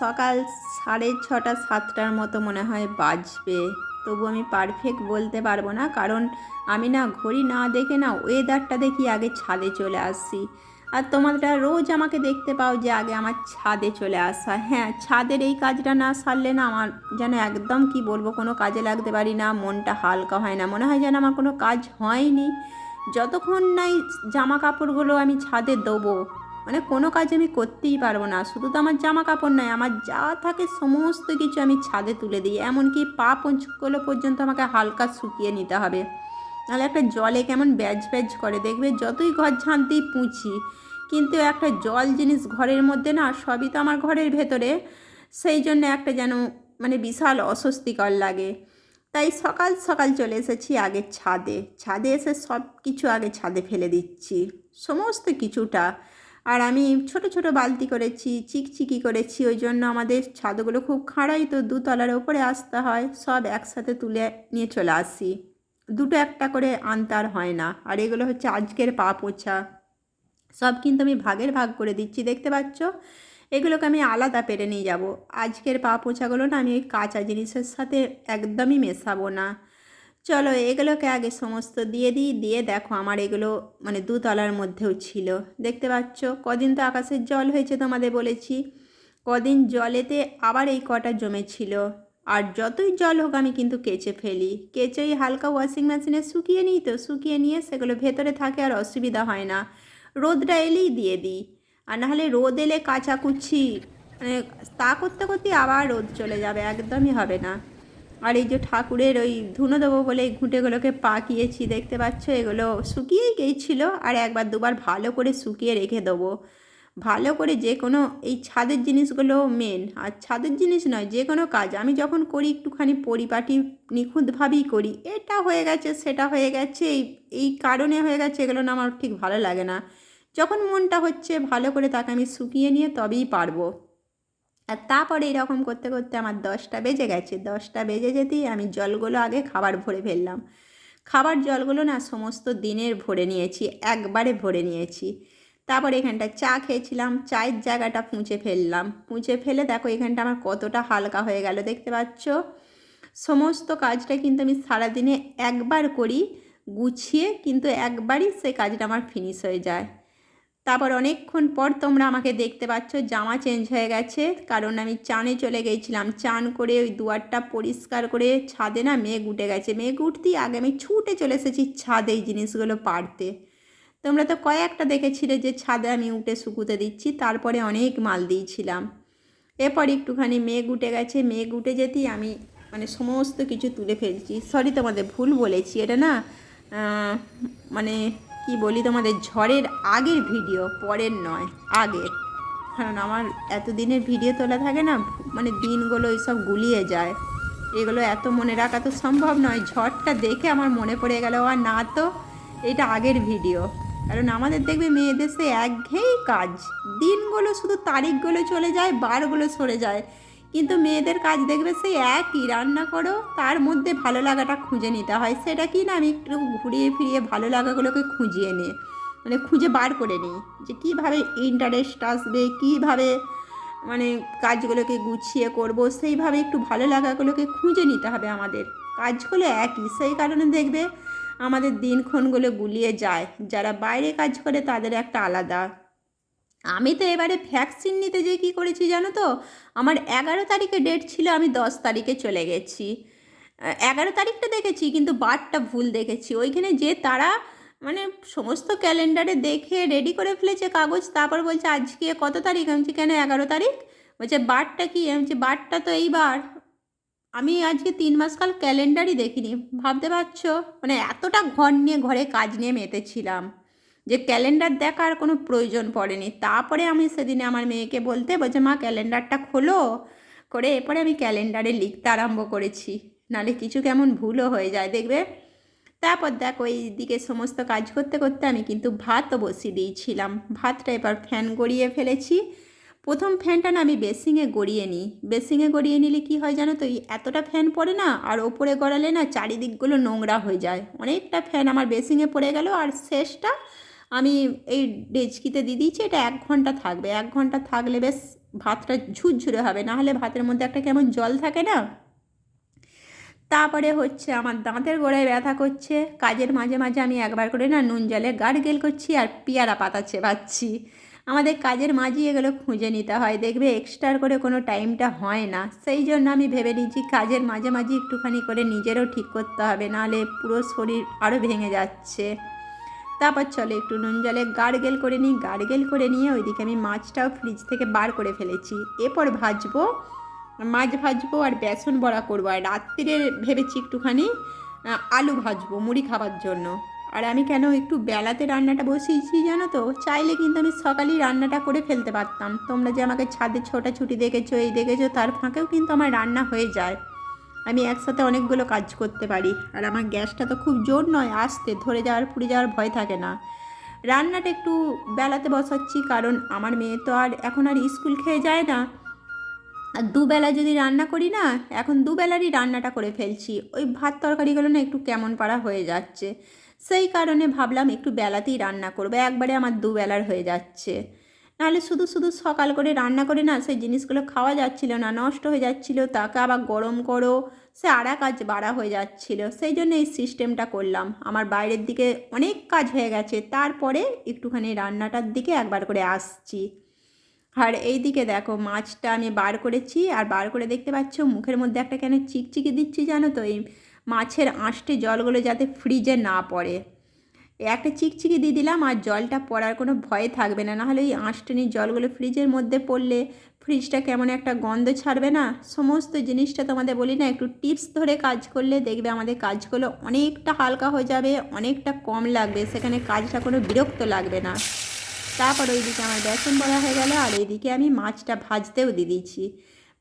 সকাল সাড়ে ছটা, সাতটার মতো মনে হয় বাজবে। তবু আমি পারফেক্ট বলতে পারব না, কারণ আমি না ঘড়ি না দেখে না ওয়েদারটা দেখি আগে ছাদে চলে আসি। আর তোমরা রোজ আমাকে দেখতে পাও যে আগে আমার ছাদে চলে আসা। হ্যাঁ ছাদের এই কাজটা না সারলে না আমার যেন একদম কি বলব, কোনো কাজে লাগতে পারি না, মনটা হালকা হয় না। মনে হয় যেন আমার কোনো কাজ হয়নি। যতক্ষণ নাই জামা কাপড়গুলো আমি ছাদে দেবো মানে কোনো কাজ আমি করতেই পারব না। শুধু তো আমার জামা কাপড় নয়, আমার যা থাকে সমস্ত কিছু আমি ছাদে তুলে দিই। এমনকি পা পঞ্চগুলো পর্যন্ত আমাকে হালকা শুকিয়ে নিতে হবে। নাহলে একটা জলে কেমন ব্যাজ ব্যাজ করে। দেখবে যতই ঘর ঝাঁট দিই পুঁছি কিন্তু একটা জল জিনিস ঘরের মধ্যে না, সবই তো আমার ঘরের ভেতরে। সেই জন্য একটা যেন মানে বিশাল অস্বস্তিকর লাগে। তাই সকাল সকাল চলে এসেছি আগে ছাদে। ছাদে এসে সব কিছু আগে ছাদে ফেলে দিচ্ছি। সমস্ত কিছুটা। আর আমি ছোট ছোট বালতি করেছি, চিকচিকি করেছি, ওই জন্য আমাদের ছাদগুলো খুব খাড়াই, তো দুতলার ওপরে আসতে হয়, সব একসাথে তুলে নিয়ে চলে আসি। দুটো একটা করে আনতে আর হয় না, আর এগুলো হচ্ছে আজকের পা পোছা। সব কিন্তু আমি ভাগের ভাগ করে দিচ্ছি, দেখতে পাচ্ছ? এগুলোকে আমি আলাদা পেরে নিয়ে যাব। আজকের পা পোছাগুলো না আমি ওই কাঁচা জিনিসের সাথে একদমই মেশাবো না। চলো এগুলোকে আগে সমস্ত দিয়ে দিই, দিয়ে দেখো আমার এগুলো মানে দুতলার মধ্যেও ছিল। দেখতে পাচ্ছ? কদিন তো আকাশের জল হয়েছে তোমাদের বলেছি। কদিন জলেতে আবার এই কটা জমেছিল। আর যতই জল হোক আমি কিন্তু কেচে ফেলি। কেচে ওই হালকা ওয়াশিং মেশিনে শুকিয়ে নিই তো, শুকিয়ে নিয়ে সেগুলো ভেতরে থাকে আর অসুবিধা হয় না। রোদটা এলেই দিয়ে দিই। আর নাহলে রোদ এলে কাচাকুচি মানে তা করতে করতে আবার রোদ চলে যাবে, একদমই হবে না। আর এই যে ঠাকুরের ওই ধুনো দেবো বলে এই ঘুঁটেগুলোকে পাকিয়েছি, দেখতে পাচ্ছ? এগুলো শুকিয়েই গিয়েছিল আর একবার দুবার ভালো করে শুকিয়ে রেখে দেবো। ভালো করে যে কোনো, এই ছাদের জিনিসগুলো মেন আর ছাদের জিনিস নয়, যে কোনো কাজ। আমি যখন করি একটুখানি পরিপাটি নিখুঁতভাবেই করি। এটা হয়ে গেছে, সেটা হয়ে গেছে, এই এই কারণে হয়ে গেছে, এগুলো না আমার ঠিক ভালো লাগে না। যখন মনটা হচ্ছে ভালো করে তাকে আমি শুকিয়ে নিয়ে তবেই পারব। আর তারপরে এরকম করতে করতে আমার দশটা বেজে গেছে। দশটা বেজে যেতেই আমি জলগুলো আগে খাবার ভরে ফেললাম। খাবার জলগুলো না সমস্ত দিনের ভরে নিয়েছি, একবারে ভরে নিয়েছি। তারপর এখানটা চা খেয়েছিলাম, চায়ের জায়গাটা পুঁছে ফেললাম। পুঁছে ফেলে দেখো এখানটা আমার কতটা হালকা হয়ে গেল, দেখতে পাচ্ছ? সমস্ত কাজটা কিন্তু আমি সারাদিনে একবার করি, গুছিয়ে কিন্তু একবারই সে কাজটা আমার ফিনিশ হয়ে যায়। তারপর অনেকক্ষণ পর তোমরা আমাকে দেখতে পাচ্ছ, জামা চেঞ্জ হয়ে গেছে। কারণ আমি চানে চলে গেছিলাম। চান করে ওই দুয়ারটা পরিষ্কার করে ছাদে না মেঘ উঠে গেছে। মেঘ উঠতেই আগে আমি ছুটে চলে এসেছি ছাদে এই জিনিসগুলো পারতে তোমরা তো কয়েকটা দেখেছিলে যে ছাদে আমি উঠে শুকুতে দিচ্ছি, তারপরে অনেক মাল দিয়েছিলাম। এরপর একটুখানি মেঘ উঠে গেছে। মেঘ উঠে যেতেই আমি মানে সমস্ত কিছু তুলে ফেলছি। সরি তোমাদের ভুল বলেছি, এটা না মানে কি বলি তোমাদের, ঝড়ের আগের ভিডিও, পরের নয়, আগের। কারণ আমার এতদিনের ভিডিও তোলা থাকে না মানে দিনগুলো এইসব গুলিয়ে যায়। এগুলো এত মনে রাখা তো সম্ভব নয়, ঝড়টা দেখে আমার মনে পড়ে গেল আর না তো, এটা আগের ভিডিও। কারণ আমাদের দেখবে মেয়েদের সে একঘেয়েই কাজ। দিনগুলো শুধু তারিখগুলো চলে যায়, বারগুলো সরে যায়। কিন্তু মেয়েদের কাজ দেখবে সেই একই, রান্না করো, তার মধ্যে ভালো লাগাটা খুঁজে নিতে হয়। সেটা কি না আমি একটু ঘুরিয়ে ফিরিয়ে ভালো লাগাগুলোকে খুঁজিয়ে নিই মানে খুঁজে বার করে নিই যে কীভাবে ইন্টারেস্ট আসবে, কীভাবে মানে কাজগুলোকে গুছিয়ে করব, সেইভাবে একটু ভালো লাগাগুলোকে খুঁজে নিতে হবে আমাদের। কাজগুলো একই, সেই কারণে দেখবে আমাদের দিনক্ষণগুলো গুলিয়ে যায়। যারা বাইরে কাজ করে তাদের একটা আলাদা আমি তো এবারে ভ্যাকসিন নিতে যেয়ে কী করেছি জানো তো? আমার এগারো তারিখে ডেট ছিল, আমি দশ তারিখে চলে গেছি। এগারো তারিখটা দেখেছি, কিন্তু বারটা ভুল দেখেছি। ওইখানে যে তারা মানে সমস্ত ক্যালেন্ডারে দেখে রেডি করে ফেলেছে কাগজ, তারপর বলছে, আজকে কত তারিখ? আমি কেন এগারো তারিখ? বলছে, বারটা কি? আমি বারটা তো এইবার। আমি আজকে তিন মাস কাল ক্যালেন্ডারই দেখিনি। ভাবতে পারছ? মানে এতটা ঘর নিয়ে ঘরে কাজ নিয়ে মেতেছিলাম। যে ক্যালেন্ডার দেখার কোনো প্রয়োজন পড়েনি। তারপরে আমি সেদিনে আমার মেয়েকে বলতে, বলছে, মা, ক্যালেন্ডারটা খোলো। করে এরপরে আমি ক্যালেন্ডারে লিখতে আরম্ভ করেছি। নালে কিছু কেমন ভুলও হয়ে যায়, দেখবে? তারপর দেখো এই দিকে সমস্ত কাজ করতে করতে আমি কিন্তু ভাতও বসিয়ে দিয়েছিলাম। ভাতটা এবার ফ্যান গড়িয়ে ফেলেছি। প্রথম ফ্যানটা না আমি বেসিংয়ে গড়িয়ে নিই। বেসিংয়ে গড়িয়ে নিলে কি হয় জানো তো এতটা ফ্যান পড়ে না, আর ওপরে গড়ালে না চারিদিকগুলো নোংরা হয়ে যায়। অনেকটা ফ্যান আমার বেসিংয়ে পড়ে গেল, আর শেষটা আমি এই ডেচকিতে দিয়ে দিয়েছি, এটা এক ঘণ্টা থাকবে। এক ঘণ্টা থাকলে বেশ ভাতটা ঝুরঝুরে হবে, না হলে ভাতের মধ্যে একটা কেমন জল থাকে না? তারপরে হচ্ছে আমার দাঁতের গোড়ায় ব্যথা করছে, কাজের মাঝে মাঝে আমি একবার করে না নুন জলে গার্গেল করছি আর পেয়ারা পাতা চেবাচ্ছি। আমাদের কাজের মাঝে এগুলো খুঁজে নিতে হয়, দেখবে এক্সট্রার করে কোনো টাইমটা হয় না। সেই জন্য আমি ভেবে নিচ্ছি কাজের মাঝে মাঝে একটুখানি করে নিজেরও ঠিক করতে হবে নাহলে পুরো শরীর আরও ভেঙে যাচ্ছে। তারপর চলো একটু নুন জলে গার্গেল করে নিই, গার্গেল করে নিয়ে ওইদিকে আমি মাছটাও ফ্রিজ থেকে বার করে ফেলেছি। এরপর ভাজবো, মাছ ভাজবো আর বেসন বড়া করব। আর রাত্রিরে ভেবেছি একটুখানি আলু ভাজবো মুড়ি খাবার জন্য। আর আমি কেন একটু বেলাতে রান্নাটা বসিয়েছি জানো তো? চাইলে কিন্তু আমি সকালেই রান্নাটা করে ফেলতে পারতাম। তোমরা যে আমাকে ছাদে ছোটাছুটি দেখেছ, এই দেখেছ, তার ফাঁকেও কিন্তু আমার রান্না হয়ে যায়। আমি একসাথে অনেকগুলো কাজ করতে পারি। আর আমার গ্যাসটা তো খুব জোর নয়, আসতে। ধরে যাওয়ার, পুড়ে যাওয়ার ভয় থাকে না। রান্নাটা একটু বেলাতে বসাচ্ছি, কারণ আমার মেয়ে তো আর এখন আর স্কুল খেয়ে যায় না। আর দুবেলা যদি রান্না করি না, এখন দুবেলারই রান্নাটা করে ফেলছি। ওই ভাত তরকারিগুলো না একটু কেমন পাড়া হয়ে যাচ্ছে। সেই কারণে ভাবলাম একটু বেলাতেই রান্না করব। একবারে আমার দুবেলার হয়ে যাচ্ছে। নাহলে শুধু শুধু সকাল করে রান্না করে না, সেই জিনিসগুলো খাওয়া যাচ্ছিল না, নষ্ট হয়ে যাচ্ছিল, তাকে আবার গরম করো, সে আর কাজ বাড়া হয়ে যাচ্ছিল। সেই জন্য এই সিস্টেমটা করলাম। আমার বাইরের দিকে অনেক কাজ হয়ে গেছে, তারপরে একটুখানি রান্নাটার দিকে একবার করে আসছি। আর এই দিকে দেখো, মাছটা আমি বার করেছি, আর বার করে দেখতে পাচ্ছ, মুখের মধ্যে একটা কেন চিকচিকি দিচ্ছি জানো তো, এই মাছের আঁশটে জলগুলো যাতে ফ্রিজে না পড়ে। একটা চিকচিকি দিয়ে দিলাম আর জলটা পড়ার কোনো ভয় থাকবে না। নাহলে এই আঁশটানি জলগুলো ফ্রিজের মধ্যে পড়লে ফ্রিজটা কেমন একটা গন্ধ ছাড়বে না? সমস্ত জিনিসটা তোমাদের বলি না, একটু টিপস ধরে কাজ করলে দেখবে আমাদের কাজগুলো অনেকটা হালকা হয়ে যাবে, অনেকটা কম লাগবে, সেখানে কাজটা কোনো বিরক্ত লাগবে না। তারপর ওইদিকে আমার বেসন বড়া হয়ে গেল আর এইদিকে আমি মাছটা ভাজতেও দিয়ে দিয়েছি।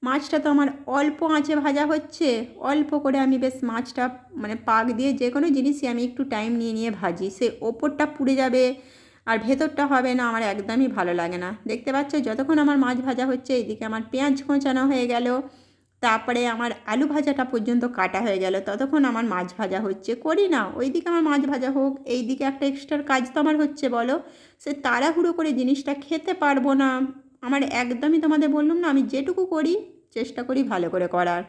মাছটা তো আমার অল্প আঁচে ভাজা হচ্ছে, অল্প করে আমি বেশ মাছটা মানে পাক দিয়ে যে কোনো জিনিসই আমি একটু টাইম নিয়ে নিয়ে ভাজি। সে ওপরটা পুড়ে যাবে আর ভেতরটা হবে না, আমার একদমই ভালো লাগে না। দেখতে পাচ্ছ? যতক্ষণ আমার মাছ ভাজা হচ্ছে এইদিকে আমার পেঁয়াজ কোঁচানো হয়ে গেল, তারপরে আমার আলু ভাজাটা পর্যন্ত কাটা হয়ে গেল। ততক্ষণ আমার মাছ ভাজা হচ্ছে। করি না, ওইদিকে আমার মাছ ভাজা হোক এই দিকে একটা এক্সট্রার কাজ তো আমার হচ্ছে বলো। সে তাড়াহুড়ো করে জিনিসটা খেতে পারব না। আমার একদমই তোমাদের বললাম না, আমি যেটুকু করি, চেষ্টা করি ভালো করে করার।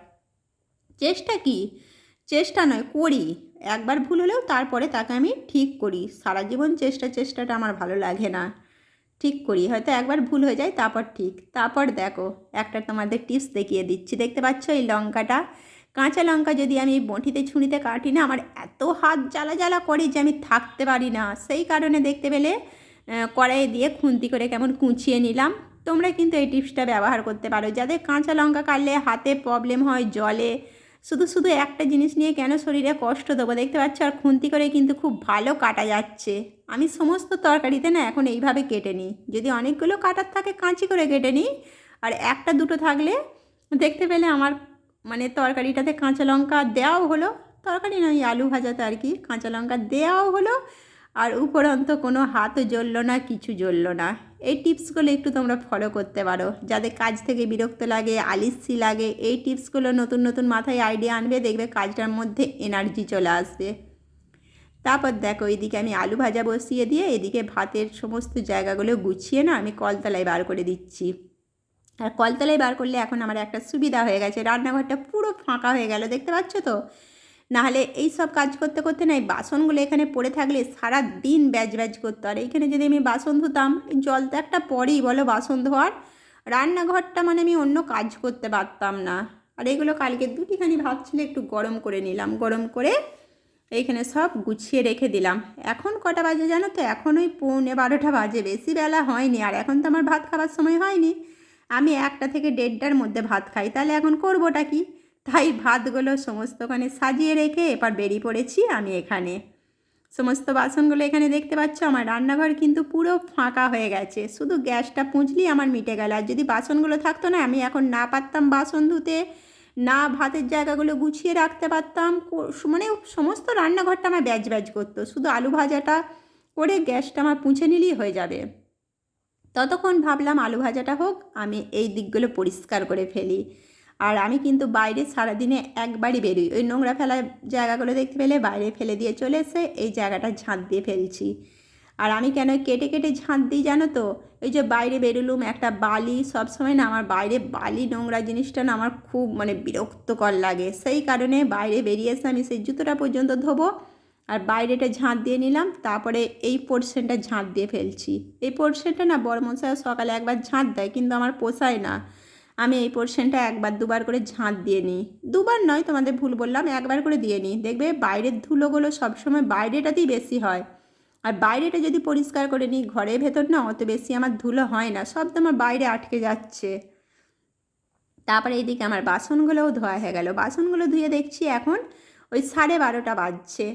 চেষ্টা কি? চেষ্টা নয়, করি। একবার ভুল হলেও তারপরে তাকে আমি ঠিক করি। সারা জীবন চেষ্টা, চেষ্টাটা আমার ভালো লাগে না। ঠিক করি, হয়তো একবার ভুল হয়ে যায়, তারপর ঠিক। তারপর দেখো, একটা তোমাদের টিপস দেখিয়ে দিচ্ছি। দেখতে পাচ্ছ এই লঙ্কাটা? কাঁচা লঙ্কা যদি আমি বঁটিতে ছুঁড়িতে কাটি না, আমার এত হাত জ্বালা জ্বালা করে যে আমি থাকতে পারি না। সেই কারণে দেখতে পেলে কড়াইয়ে দিয়ে খুন্তি করে কেমন কুচিয়ে নিলাম। তোমরা কিন্তু এই টিপসটা ব্যবহার করতে পারো। যাদের কাঁচা লঙ্কা কাটলে হাতে প্রবলেম হয় জলে, শুধু শুধু একটা জিনিস নিয়ে কেন শরীরে কষ্ট দেবো দেখতে পাচ্ছ? আর খুন্তি করে কিন্তু খুব ভালো কাটা যাচ্ছে। আমি সমস্ত তরকারিতে না এখন এইভাবে কেটে নিই। যদি অনেকগুলো কাটার থাকে কাঁচি করে কেটে নিই, আর একটা দুটো থাকলে দেখতে পেলে আমার মানে তরকারিটাতে কাঁচা লঙ্কা দেওয়াও হলো, তরকারি নয়, আলু ভাজাতে আর কি, কাঁচা লঙ্কা দেওয়াও হলো, আর উপরন্ত কোনো হাতও জ্বললো না, কিছু জ্বললো না। এই টিপসগুলো একটু তোমরা ফলো করতে পারো। যাদের কাজ থেকে বিরক্ত লাগে, আলিসি লাগে, এই টিপসগুলো নতুন নতুন মাথায় আইডিয়া আনবে, দেখবে কাজটার মধ্যে এনার্জি চলে আসবে। তারপর দেখো এইদিকে আমি আলু ভাজা বসিয়ে দিয়ে এদিকে ভাতের সমস্ত জায়গাগুলো গুছিয়ে না আমি কলতলায় বার করে দিচ্ছি। আর কলতলায় বার করলে এখন আমার একটা সুবিধা হয়ে গেছে, রান্নাঘরটা পুরো ফাঁকা হয়ে গেল, দেখতে পাচ্ছ তো? নাহলে এই সব কাজ করতে করতে না এই বাসনগুলো এখানে পড়ে থাকলে সারা দিন ব্যাজ ব্যাজ করতে। আর এইখানে যদি আমি বাসন ধুতাম জল তো একটা পরেই বলো বাসন ধোয়ার। রান্নাঘরটা মানে আমি অন্য কাজ করতে পারতাম না। আর এগুলো কালকে দুটিখানি ভাত ছিল একটু গরম করে নিলাম। গরম করে এইখানে সব গুছিয়ে রেখে দিলাম। এখন কটা বাজে জানো তো? এখন ওই পৌনে বারোটা বাজে। বেশি বেলা হয়নি। আর এখন তো আমার ভাত খাবার সময় হয়নি। আমি একটা থেকে দেড়টার মধ্যে ভাত খাই। তাহলে এখন করবোটা কি? তাই ভাতগুলো সমস্তখানে সাজিয়ে রেখে এবার বেরিয়ে পড়েছি আমি এখানে। সমস্ত বাসনগুলো এখানে দেখতে পাচ্ছ, আমার রান্নাঘর কিন্তু পুরো ফাঁকা হয়ে গেছে। শুধু গ্যাসটা পুঁজলি আমার মিটে গেল। আর যদি বাসনগুলো থাকতো না, আমি এখন না পারতাম বাসন ধুতে, না ভাতের জায়গাগুলো গুছিয়ে রাখতে পারতাম। মানে সমস্ত রান্নাঘরটা আমার ব্যাজ ব্যাজ করতো। শুধু আলু ভাজাটা করে গ্যাসটা আমার পুঁছে নিলেই হয়ে যাবে। ততক্ষণ ভাবলাম আলু ভাজাটা হোক, আমি এই দিকগুলো পরিষ্কার করে ফেলি। আর আমি কিন্তু বাইরে সারাদিনে একবারই বেরোই। ওই নোংরা ফেলার জায়গাগুলো দেখতে পেলে বাইরে ফেলে দিয়ে চলে এসে এই জায়গাটা ঝাঁট দিয়ে ফেলছি। আর আমি কেন কেটে কেটে ঝাঁট দিই জানো তো? এই যে বাইরে বেরোলুম, একটা বালি, সবসময় না আমার বাইরে বালি নোংরা জিনিসটা না আমার খুব মানে বিরক্তকর লাগে। সেই কারণে বাইরে বেরিয়ে এসে আমি সেই জুতোটা পর্যন্ত ধোবো আর বাইরেটা ঝাঁট দিয়ে নিলাম, তারপরে এই পোর্শনটা ঝাঁট দিয়ে ফেলছি। এই পোর্শনটা না বড় মশাই সকালে একবার ঝাঁট দেয়, কিন্তু আমার পোষায় না। আমি এই পোর্শনটা একবার দুবার করে ঝাঁট দিয়ে নিই। দুবার নয়, তোমাদের ভুল বললাম, একবার করে দিয়ে নিই। দেখবে বাইরের ধুলোগুলো সবসময় বাইরেটাতেই বেশি হয়। আর বাইরেটা যদি পরিষ্কার করে নিই, ঘরের ভেতর না অত বেশি আমার ধুলো হয় না, সব তো আমার বাইরে আটকে যাচ্ছে। তারপরে এইদিকে আমার বাসনগুলোও ধোয়া হয়ে গেল। বাসনগুলো ধুয়ে দেখছি এখন ওই সাড়ে বারোটা বাজছে।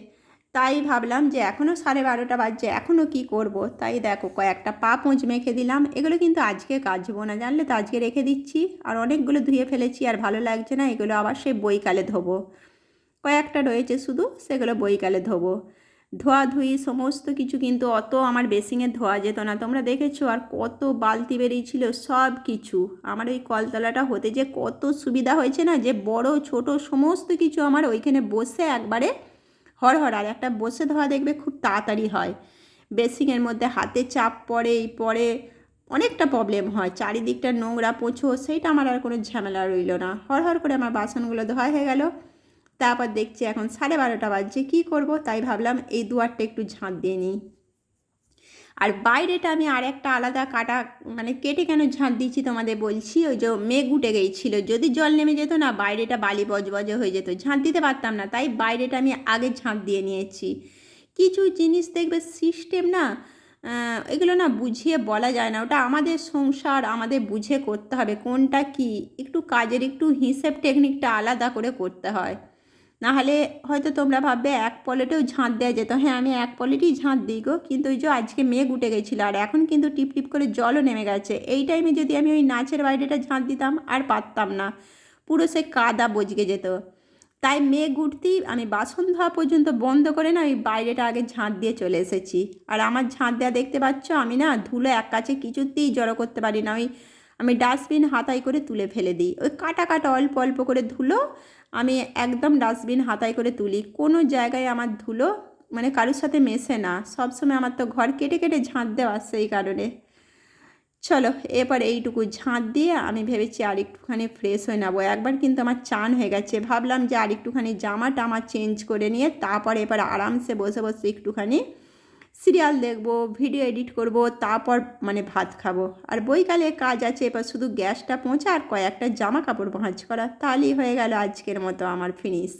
তাই ভাবলাম যে এখনও সাড়ে বারোটা বাজছে এখনও কি করব? তাই দেখো কয়েকটা পা পোঁচ মেখে দিলাম। এগুলো কিন্তু আজকে কাচবো না, জানলে তো আজকে রেখে দিচ্ছি। আর অনেকগুলো ধুয়ে ফেলেছি আর ভালো লাগছে না, এগুলো আবার সেই বইকালে ধোবো। কয়েকটা রয়েছে শুধু, সেগুলো বইকালে ধোবো। ধোয়াধুয়ি সমস্ত কিছু কিন্তু অত আমার বেসিংয়ে ধোয়া যেত না। তোমরা দেখেছ আর কত বালতি বেরিয়েছিল সব কিছু। আমার ওই কলতলাটা হতে যে কত সুবিধা হয়েছে না, যে বড়, ছোট, সমস্ত কিছু আমার ওইখানে বসে একবারে হরহর আর একটা বসে ধোয়া দেখবে খুব তাড়াতাড়ি হয়। বেসিংয়ের মধ্যে হাতে চাপ পড়ে, এই পরে অনেকটা প্রবলেম হয়। চারিদিকটা নোংরা পোছো সেইটা আমার আর কোনো ঝামেলা রইল না। হড়হড় করে আমার বাসনগুলো ধোয়া হয়ে গেল। তারপর দেখছি এখন সাড়ে বারোটা বাজছে, কী করব? তাই ভাবলাম এই দুয়ারটা একটু ঝাঁট দিয়ে নিই। আর বাইরেটা আমি আর একটা আলাদা কাটা মানে কেটে কেন ঝাঁট দিচ্ছি তোমাদের বলছি? ওই যে মেঘ উঠে গিয়েছিল যদি জল নেমে যেত না, বাইরেটা বালি বজবজে হয়ে যেত। ঝাঁট দিতে পারতাম না, তাই বাইরেটা আমি আগে ঝাঁট দিয়ে নিয়েছি। কিছু জিনিস দেখবে সিস্টেম না এগুলো না বুঝিয়ে বলা যায় না। ওটা আমাদের সংসার, আমাদের বুঝে করতে হবে কোনটা কি। একটু কাজের একটু হিসেব টেকনিকটা আলাদা করে করতে হয়। নাহলে হয়তো তোমরা ভাববে এক পলেটেও ঝাঁট দেওয়া যেত। হ্যাঁ আমি এক পলেটেই ঝাঁট দিই গো। কিন্তু ওই যে আজকে মেঘ উঠে গেছিল আর এখন কিন্তু টিপ টিপ করে জলও নেমে গেছে। এই টাইমে যদি আমি ওই নাচের বাইরেটা ঝাঁট দিতাম আর পারতাম না। পুরো সে কাদা বজকে যেত। তাই মেঘ উঠতেই আমি বাসন ধোয়া পর্যন্ত বন্ধ করে না ওই বাইরেটা আগে ঝাঁট দিয়ে চলে এসেছি। আর আমার ঝাঁট দেওয়া দেখতে পাচ্ছ, আমি না ধুলো এক কাছে কিছুতেই জড়ো করতে পারি না। ওই আমি ডাস্টবিন হাতাই করে তুলে ফেলে দিই। ওই কাটা কাটা অল্প অল্প করে ধুলো আমি একদম ডাস্টবিন হাতাই করে তুলি। কোনো জায়গায় আমার ধুলো মানে কারোর সাথে মেশে না। সবসময় আমার তো ঘর কেটে কেটে ঝাঁট দেওয়া সেই কারণে। চলো, এরপর এইটুকু ঝাঁট দিয়ে আমি ভেবেছি আর একটুখানি ফ্রেশ হয়ে নেব। একবার কিন্তু আমার চান হয়ে গেছে। ভাবলাম যে আর একটুখানি জামাটা আমার চেঞ্জ করে নিয়ে তারপর এবার আরামসে বসে বসে একটুখানি সিরিয়াল দেখব, ভিডিও এডিট করব, তারপর মানে ভাত খাব। আর বইকালে কাজ আছে, এবার শুধু গ্যাসটা পৌঁছা আর কয়েকটা জামা কাপড় ভাঁজ করা, তাহলেই হয়ে গেল আজকের মতো আমার ফিনিশ